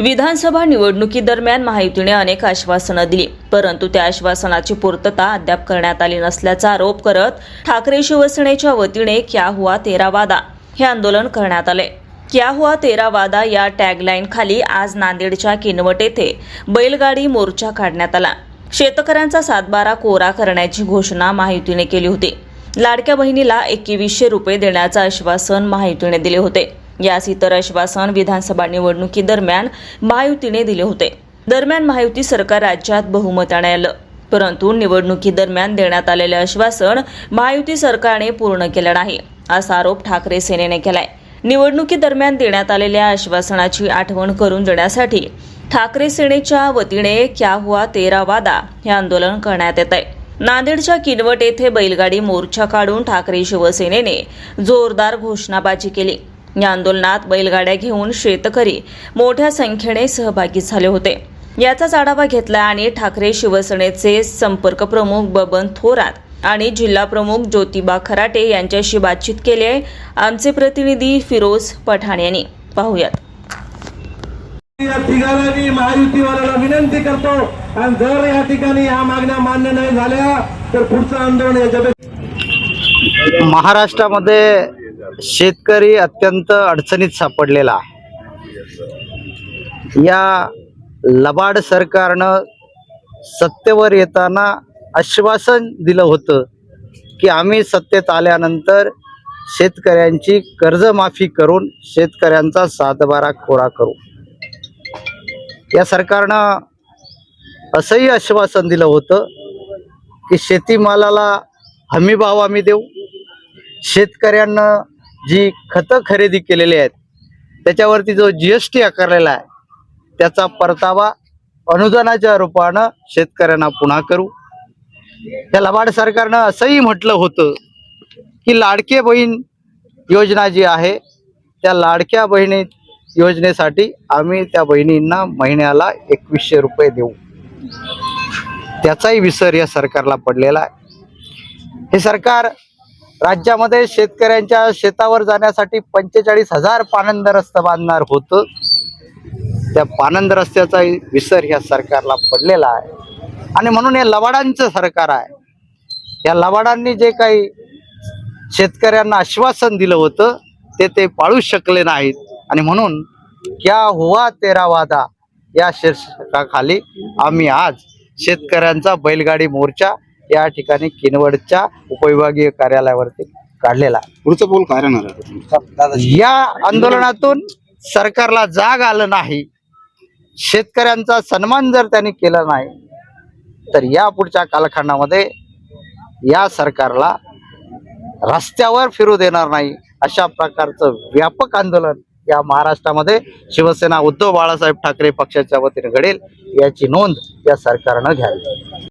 विधानसभा निवडणुकीदरम्यान महायुतीने अनेक आश्वासनं दिली परंतु त्या आश्वासनाची पूर्तता अद्याप करण्यात आली नसल्याचा आरोप करत ठाकरे शिवसेनेच्या वतीने क्या हुआ तेरा वादा हे आंदोलन करण्यात आले. क्या हुआ तेरा वादा या टॅगलाईन खाली आज नांदेडच्या किनवट येथे बैलगाडी मोर्चा काढण्यात आला. शेतकऱ्यांचा सातबारा कोरा करण्याची घोषणा महायुतीने केली होती. लाडक्या बहिणीला एकवीसशे रुपये देण्याचं आश्वासन महायुतीने दिले होते. यास इतर आश्वासन विधानसभा निवडणुकीदरम्यान महायुतीने दिले होते. दरम्यान महायुती सरकार राज्यात बहुमताने आलं. परंतु निवडणुकीदरम्यान देण्यात आलेले आश्वासन महायुती सरकारने पूर्ण केलं नाही असा आरोप ठाकरे सेनेने केलाय. निवडणुकीदरम्यान देण्यात आलेल्या आश्वासनाची आठवण करून देण्यासाठी ठाकरे सेनेच्या वतीने क्या हुआ तेरा वादा हे आंदोलन करण्यात येत आहे. नांदेडच्या किनवट येथे बैलगाडी मोर्चा काढून ठाकरे शिवसेनेने जोरदार घोषणाबाजी केली. या आंदोलनात बैलगाड्या घेऊन शेतकरी मोठ्या संख्येने सहभागी झाले होते. याचाच आढावा घेतला आणि ठाकरे शिवसेनेचे संपर्क प्रमुख बबन थोरात आणि जिल्हा प्रमुख ज्योतिबा खराटे यांच्याशी बातचीत केली आहे आमचे प्रतिनिधी फिरोज पठाण यांनी. पाहूयात. या ठिकाणी मी महायुतीवाल्याला विनंती करतो. आणि जर या ठिकाणी या मागण्या मान्य नाही झाल्या तर पुढचं आंदोलन याच्या महाराष्ट्रामध्ये शेतकरी अत्यंत अडचणीत सापडलेला. आहे या लबाड सरकारनं सत्तेवर येताना आश्वासन दिलं होतं की आम्ही सत्तेत आल्यानंतर शेतकऱ्यांची कर्जमाफी करून शेतकऱ्यांचा सातबारा कोरा करू. या सरकारनं असंही आश्वासन दिलं होतं की शेतीमालाला हमीभाव आम्ही देऊ. शेतकऱ्यांना जी खतं खरेदी केलेली आहेत त्याच्यावरती जो जी एस टी आकारलेला आहे त्याचा परतावा अनुदानाच्या रूपानं शेतकऱ्यांना पुन्हा करू. त्या लबाड सरकारनं असंही म्हटलं होतं की लाडके बहीण योजना जी आहे त्या लाडक्या बहिणी योजनेसाठी आम्ही त्या बहिणींना महिन्याला एकवीसशे रुपये देऊ. त्याचाही विसर या सरकारला पडलेला आहे. हे सरकार राज्यामध्ये शेतकऱ्यांच्या शेतावर जाण्यासाठी पंचेचाळीस हजार पानंद रस्ता बांधणार होतं. त्या पानंद रस्त्याचा विसर ह्या सरकारला पडलेला आहे. आणि म्हणून हे लवाडांचं सरकार आहे. या लवाडांनी जे काही शेतकऱ्यांना आश्वासन दिलं होतं ते ते पाळू शकले नाहीत. आणि म्हणून क्या हुआ तेरा वादा या शीर्षकाखाली आम्ही आज शेतकऱ्यांचा बैलगाडी मोर्चा या ठिकाणी किनवडच्या उपविभागीय कार्यालयावरती काढलेला आहे. पुढचं बोल काय राहणार आहे? या आंदोलनातून सरकारला जाग आलं नाही. शेतकऱ्यांचा सन्मान जर त्यांनी केला नाही तर या पुढच्या कालखंडामध्ये या सरकारला रस्त्यावर फिरू देणार नाही अशा प्रकारचं व्यापक आंदोलन या महाराष्ट्रामध्ये शिवसेना उद्धव बाळासाहेब ठाकरे पक्षाच्या वतीने घडेल याची नोंद या सरकारनं घ्यावी.